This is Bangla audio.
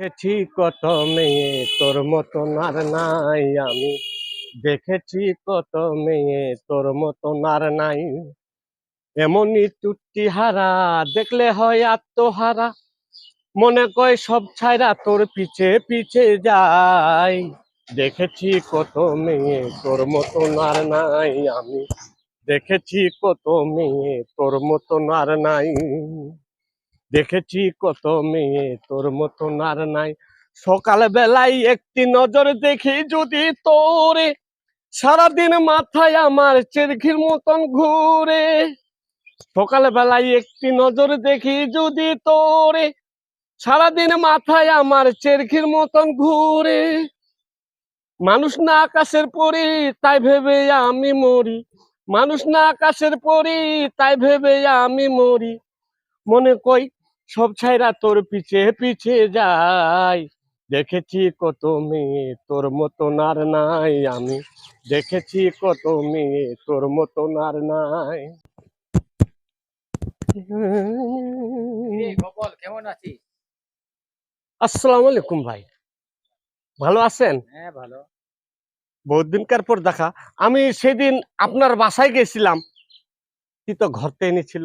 দেখেছি কত মেয়ে তোর মতন আর নাই আমি। দেখেছি কত মেয়ে তোর মতন আর নাই। এমনই তুটি হারা, দেখলে হয় আত্মহারা। মনে কয় সব ছাইরা তোর পিছে পিছে যাই দেখেছি কত মেয়ে তোর মতন আর নাই আমি। দেখেছি কত মেয়ে তোর মতন আর নাই। দেখেছি কত মেয়ে, তোর মতন আর নাই। সকাল বেলায় একটি নজর দেখি যদি তোরে, সারাদিন মাথায় আমার চেরখির মতন ঘুরে। সকাল বেলায় একটি নজর দেখি যদি তোরে, সারাদিন মাথায় আমার চেরখির মতন ঘুরে। মানুষ না আকাশের পরি, তাই ভেবে আমি মরি। মানুষ না আকাশের পরি, তাই ভেবে আমি মরি। মনে কই সব ছাইরা তোর পিছে পিছে যাই। দেখেছি কত মেয়ে তোর মতো নার নাই আমি। দেখেছি কত মেয়ে তোর মতো নার নাই। কেমন আছিস? আসসালামু আলাইকুম ভাই। ভালো আছেন? হ্যাঁ ভালো। বহুত দিনকার পর দেখা। আমি সেদিন আপনার বাসায় গেছিলাম। কি তো ঘরতে এনেছিল।